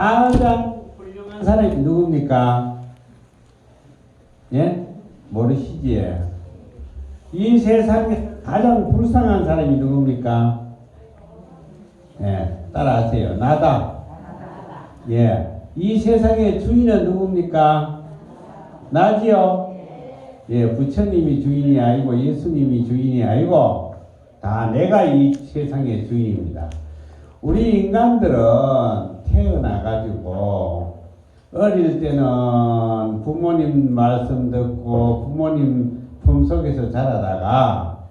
가장 훌륭한 사람이 누굽니까? 예? 모르시지? 이 세상에 가장 불쌍한 사람이 누굽니까? 예, 따라하세요. 나다. 예. 이 세상의 주인은 누굽니까? 나지요? 예, 부처님이 주인이 아니고 예수님이 주인이 아니고 다 내가 이 세상의 주인입니다. 우리 인간들은 태어나가지고 어릴 때는 부모님 말씀 듣고 부모님 품속에서 자라다가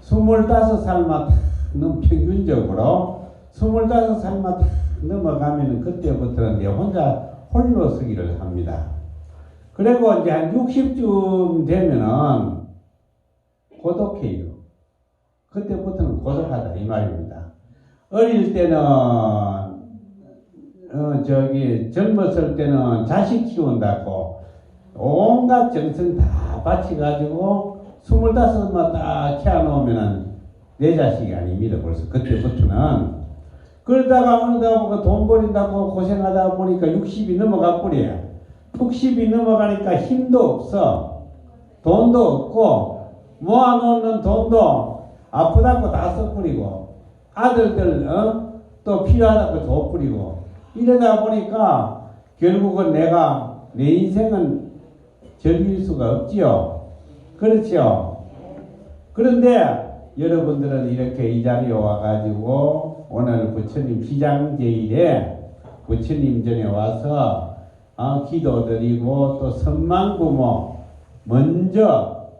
스물다섯 살만 탁넘 평균적으로 스물다섯 살만 탁 넘어가면은 그때부터는 이제 혼자 홀로 서기를 합니다. 그리고 이제 한 60쯤 되면은 고독해요. 그때부터는 고독하다 이 말입니다. 어릴 때는 어 저기 젊었을 때는 자식 키운다고 온갖 정성 다 바치가지고 스물다섯만 딱 키워놓으면은 내 자식이 아닙니다. 벌써 그때부터는 그러다가 어느덧 보니까 돈 버린다고 고생하다 보니까 60이 넘어가 버려요. 60이 넘어가니까 힘도 없어. 돈도 없고 모아놓는 돈도 아프다고 다 써버리고 아들들 어? 또 필요하다고 줘버리고 이러다 보니까 결국은 내가 내 인생은 즐길 수가 없지요. 그렇죠. 그런데 여러분들은 이렇게 이 자리에 와가지고 오늘 부처님 시장제일에 부처님 전에 와서 어, 기도드리고 또 선망부모 먼저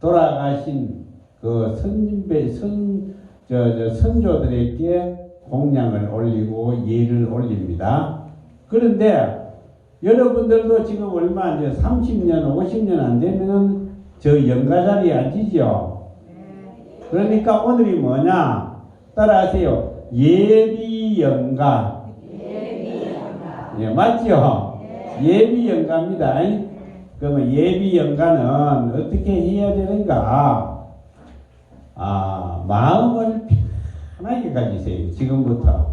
돌아가신 그 선배 선, 저, 저 선조들에게 공양을 올리고 예를 올립니다. 그런데 여러분들도 지금 얼마 이제 30년, 50년 안 되면은 저 연가 자리에 앉으죠. 그러니까 오늘이 뭐냐? 따라하세요. 예비 연가. 예, 맞죠? 예 비 연가입니다. 그러면 예비 연가는 어떻게 해야 되는가? 아, 마음을 편하게 가지세요. 지금부터.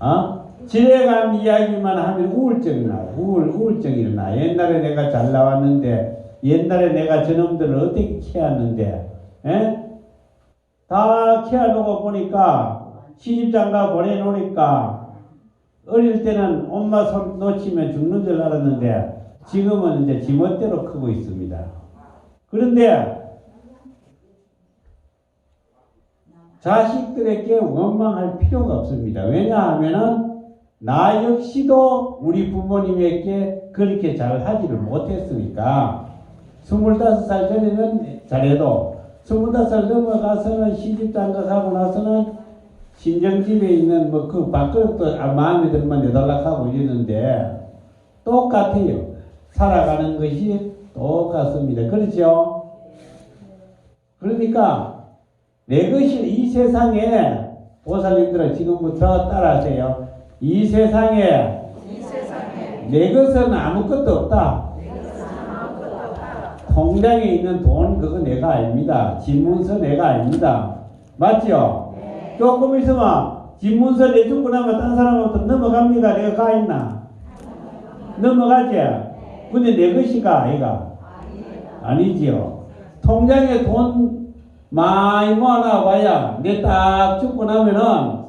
어? 지레간 이야기만 하면 우울증이 나요. 우울, 우울증이 일어나. 옛날에 내가 잘 나왔는데, 옛날에 내가 저놈들을 어떻게 키웠는데, 에? 다 키워놓고 보니까, 시집장가 보내놓으니까, 어릴 때는 엄마 손 놓치면 죽는 줄 알았는데, 지금은 이제 지멋대로 크고 있습니다. 그런데, 자식들에게 원망할 필요가 없습니다. 왜냐하면은 나 역시도 우리 부모님에게 그렇게 잘 하지를 못했으니까 25살 전에는 잘해도 25살 넘어가서는 시집장가하고 나서는 친정집에 있는 뭐그 밥그릇도 마음에 들면 내달라고 이러는데 똑같아요. 살아가는 것이 똑같습니다. 그렇죠? 그러니까 내 것이 이 세상에 보살님들은 지금부터 따라하세요. 이 세상에 이 세상에 내 것은 아무것도 없다. 통장에 있는 돈 그거 내가 아닙니다. 집문서 내가 아닙니다. 맞죠? 네. 조금 있으면 집문서 내주고 나면 딴 사람한테 넘어갑니다. 내가 가 있나? 넘어가지? 근데 내 것이가 아이가? 아니지요. 통장에 돈 많이 모아놔 봐야 내 딱 죽고 나면은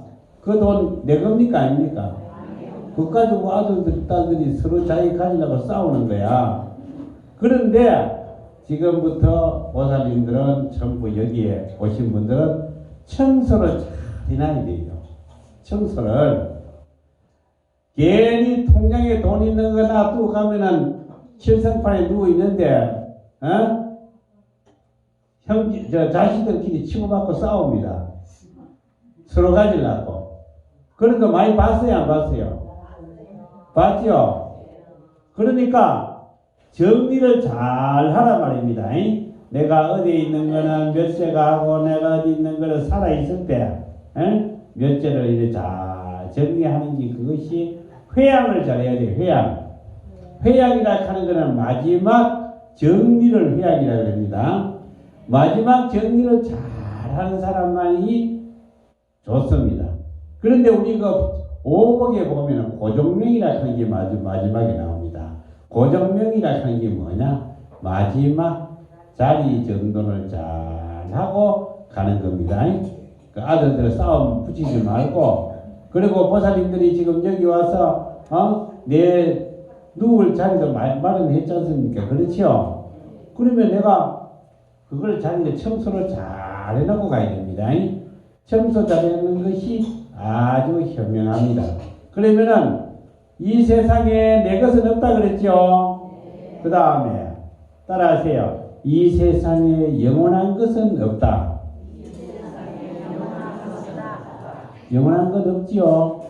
그 돈 내 겁니까 아닙니까? 그거 가지고 아들들, 딸들이 서로 자기 가지려고 싸우는 거야. 그런데 지금부터 보살님들은 전부 여기에 오신 분들은 청소를 잘 해놔야 돼요. 청소를. 괜히 통장에 돈 있는 거 놔두고 가면은 칠성판에 누워 있는데, 어? 형, 저 자식들끼리 치고받고 싸웁니다. 서로 가지려고. 그런 거 많이 봤어요, 안 봤어요? 봤죠? 그러니까 정리를 잘 하라 말입니다. 잉? 내가 어디 있는 거는 몇째가 하고 내가 어디 있는 거는 살아있을 때 잉? 몇째를 이렇게 잘 정리하는지 그것이 회양을 잘해야 돼요. 회양. 회양이라 하는 거는 마지막 정리를 회양이라 그럽니다. 마지막 정리를 잘 하는 사람만이 좋습니다. 그런데 우리가 오복에 보면 고정명이라 하는 게 마지, 마지막에 나옵니다. 고정명이라 하는 게 뭐냐? 마지막 자리 정돈을 잘 하고 가는 겁니다. 그 아들들 싸움 붙이지 말고 그리고 보살님들이 지금 여기 와서 어? 내 누울 자리도 마- 마련했지 않습니까? 그렇죠? 그러면 내가 그걸 자리에 청소를 잘 해놓고 가야 됩니다. 청소 잘해놓는 것이 아주 현명합니다. 그러면은 이 세상에 내 것은 없다 그랬죠? 그 다음에 따라하세요. 이 세상에 영원한 것은 없다. 영원한 것 없지요.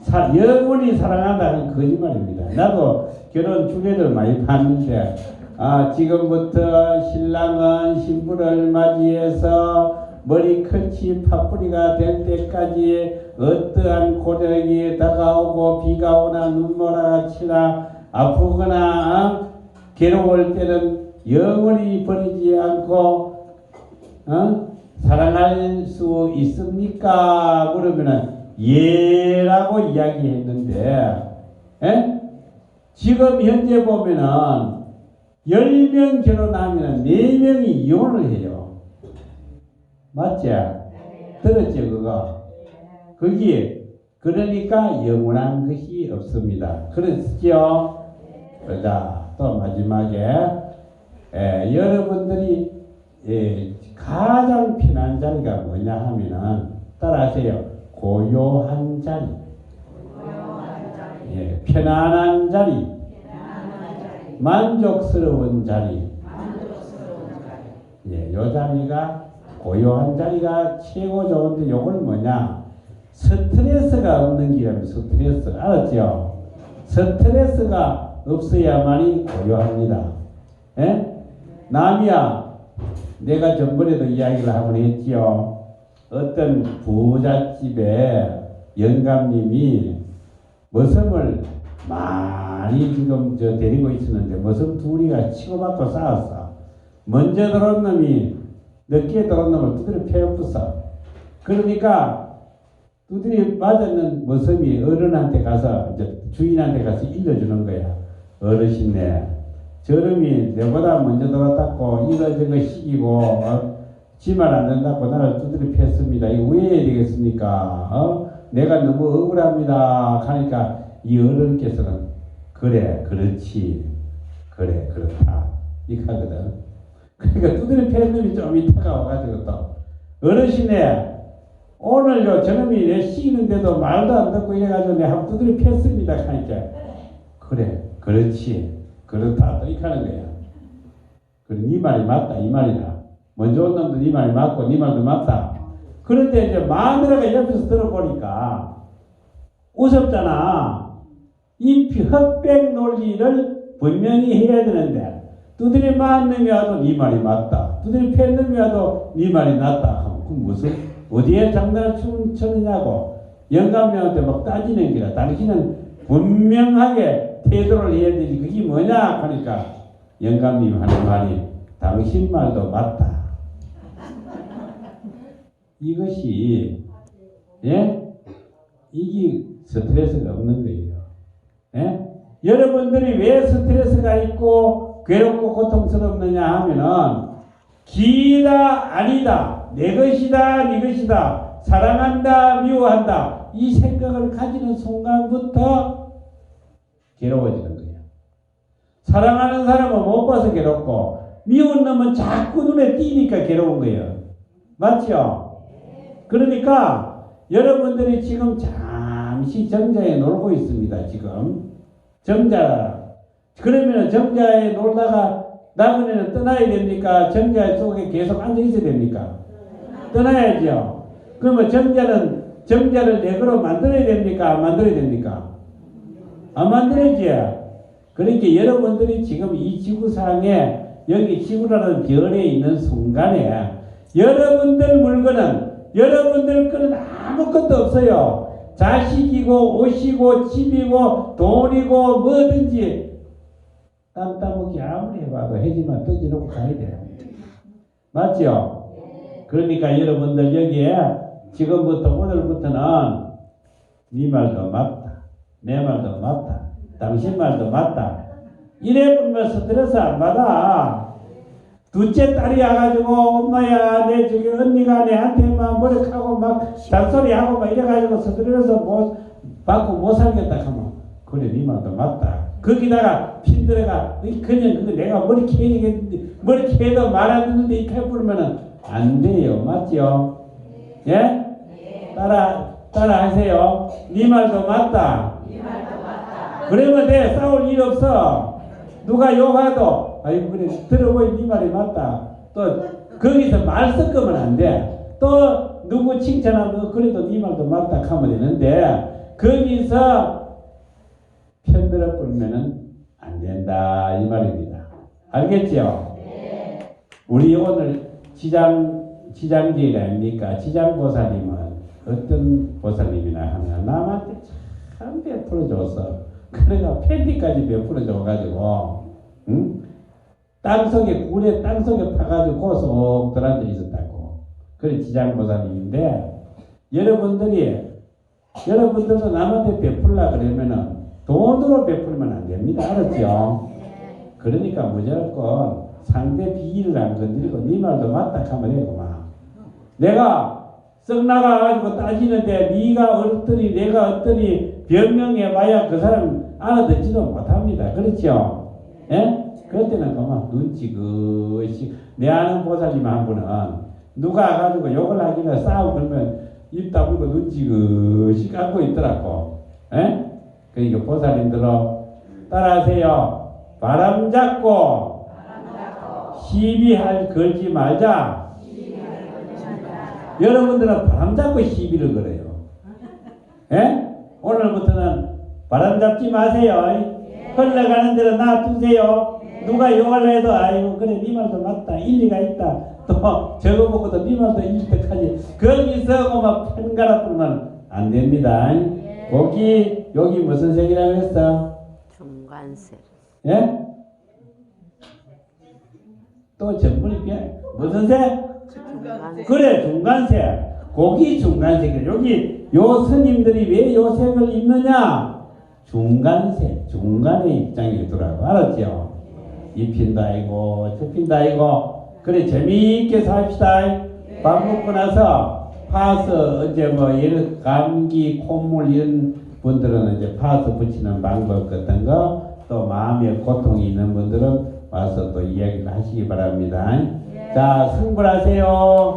사, 영원히 사랑한다는 거짓말입니다. 나도 결혼 주례를 많이 봤는데, 아, 지금부터 신랑은 신부를 맞이해서 머리 끝이 파뿌리가 될 때까지 어떠한 고력이 다가오고 비가 오나 눈보라가 치나 아프거나 어? 괴로울 때는 영원히 버리지 않고 어? 사랑할 수 있습니까? 그러면은 예라고 이야기했는데 에? 지금 현재 보면은 10명 결혼하면 4명이 이혼을 해요. 맞지? 들었죠 그거? 거기 그러니까 영원한 것이 없습니다. 그렇죠? 자, 또 마지막에 에, 여러분들이 예, 가장 편한 자리가 뭐냐 하면은 따라하세요. 고요한 자리. 예, 편안한 자리. 만족스러운 자리. 예, 요 자리가 고요한 자리가 최고 좋은데 요걸 뭐냐? 스트레스가 없는 기라면 스트레스 알았죠? 스트레스가 없어야만이 고요합니다. 예? 남이야 내가 전번에도 이야기를 한번 했지요. 어떤 부잣집에 영감님이 머슴을 많이 지금 저 데리고 있었는데 머슴 둘이가 치고받고 싸웠어. 먼저 들어온 놈이 늦게 들어온 놈을 두드려 패엎었어. 그러니까 두드려 맞았는 머슴이 어른한테 가서 이제 주인한테 가서 일러주는 거야. 어르신네. 저놈이 내보다 먼저 들어왔다고 이거 저거 시키고 어? 지말 안 된다고 나를 두드려 팼습니다. 이거 왜 되겠습니까? 어? 내가 너무 억울합니다. 하니까 이 어른께서는 그래 그렇지 그래 그렇다 이거 하거든. 그러니까 두드려 팼 놈이 좀 이따가 와가지고 또 어르신네 오늘 요 저놈이 내 시키는데도 말도 안 듣고 이래가지고 내가 한번 두드려 팼습니다. 하니까 그래 그렇지 그렇다 또 이렇게 하는 거야. 그래 네 말이 맞다 이 말이다. 먼저 온 놈도 네 말이 맞고 네 말도 맞다. 그런데 이제 마누라가 옆에서 들어보니까 우습잖아. 이 흑백 논리를 분명히 해야 되는데 두드리 맞는 놈이 와도 네 말이 맞다. 두드리 팬 놈이 와도 네 말이 낫다. 하면 그 무슨 어디에 장난을 치- 치느냐고 영감님한테 막 따지는 기라. 당신은 분명하게 태도를 해야 되지. 그게 뭐냐 하니까 영감님 하는 말이 당신 말도 맞다. 이것이 예 이게 스트레스가 없는 거예요. 예? 여러분들이 왜 스트레스가 있고 괴롭고 고통스럽느냐 하면은 기다 아니다 내 것이다 네 것이다 사랑한다 미워한다 이 생각을 가지는 순간부터 괴로워지는 거예요. 사랑하는 사람은 못 봐서 괴롭고 미운 놈은 자꾸 눈에 띄니까 괴로운 거예요. 맞죠? 그러니까 여러분들이 지금 잠시 정자에 놀고 있습니다. 지금 정자 그러면 정자에 놀다가 나그네는 떠나야 됩니까? 정자 속에 계속 앉아 있어야 됩니까? 떠나야죠. 그러면 정자는 정자를 내거로 만들어야 됩니까? 안 만들어야 됩니까? 안 만들어야지. 그러니까 여러분들이 지금 이 지구상에 여기 지구라는 별에 있는 순간에 여러분들 물건은 여러분들 거는 아무것도 없어요. 자식이고 옷이고 집이고 돈이고 뭐든지 땀 따먹기 아무리 해봐도 해지만 던져놓고 가야 돼요. 맞죠? 그러니까 여러분들 여기에 지금부터 오늘부터는 네 말도 맞다. 내 말도 맞다. 당신 말도 맞다. 이래 보면 스트레스 안 받아. 둘째 딸이 와가지고 엄마야 내 저기 언니가 내한테 막 머리카고 막 잔소리하고 막 이래가지고 스트레스 못 받고 못 살겠다 하면 그래 네 말도 맞다. 거기다가 핀들어가 그냥 그거 내가 머리 캐야겠는데 머리 캐도 말안 듣는데 이칼 부르면은 안 돼요 맞죠? 예? 따라 따라 하세요. 네 말도 맞다. 그러면 돼 싸울 일 없어. 누가 욕하도 아이고 그래 들어보니 네 말이 맞다. 또 거기서 말 섞으면 안 돼. 또 누구 칭찬하면 그래도 네 말도 맞다 하면 되는데 거기서 편들어 버리면은 안 된다 이 말입니다. 알겠죠? 우리 오늘 지장 지장제일 아닙니까? 지장 보살님은 어떤 보살님이나 하면 남한테 참 베풀어 줬어. 그래가 팬티까지 베풀어 줘가지고, 응? 땅속에 굴에 땅속에 파가지고 고속 들어앉아 있었다고. 그래 지장보살님인데 여러분들이 여러분들도 남한테 베풀라 그러면은 돈으로 베풀면 안 됩니다. 알았죠? 그러니까 무조건 상대 비위를 안 건드리고 네 말도 맞다 하면 되고만. 내가 썩 나가가지고 따지는데 네가 어떠니 내가 어떠니 변명해봐야 그 사람 알아듣지도 못합니다. 그렇죠? 예? 그럴 때는 그만 눈치그시 내 아는 보살님 한 분은 누가 가지고 욕을 하기나 싸우고 그러면 입 다물고 눈치그시 감고 있더라고. 예? 그러니까 보살님들로 따라하세요. 바람 잡고 시비할 걸지 말자. 여러분들은 바람 잡고 시비를 걸어요. 예? 오늘부터는 바람 잡지 마세요. 흘러가는 대로 놔두세요. 누가 욕을 해도 아이고 그래 네 말도 맞다 일리가 있다. 또 저거 보고도 네 말도 일득하지 거기서 막 편가라 불면 안 됩니다. 거기 여기 무슨 색이라고 했어? 중간세 예? 또 전문이 뼈 무슨 색? 중간세 그래 중간색. 고기 중간색 여기 요 스님들이 왜 요 색을 입느냐? 중간색 중간의 입장이 있더라고. 알았죠 입힌다 이고 접힌다 이고 그래 재미있게 삽시다 밥 먹고 나서 파스 이제 뭐 예를 감기 콧물 이런 분들은 이제 파스 붙이는 방법 같은 거 또 마음에 고통이 있는 분들은 와서 또 이야기를 하시기 바랍니다. 자, 승불하세요.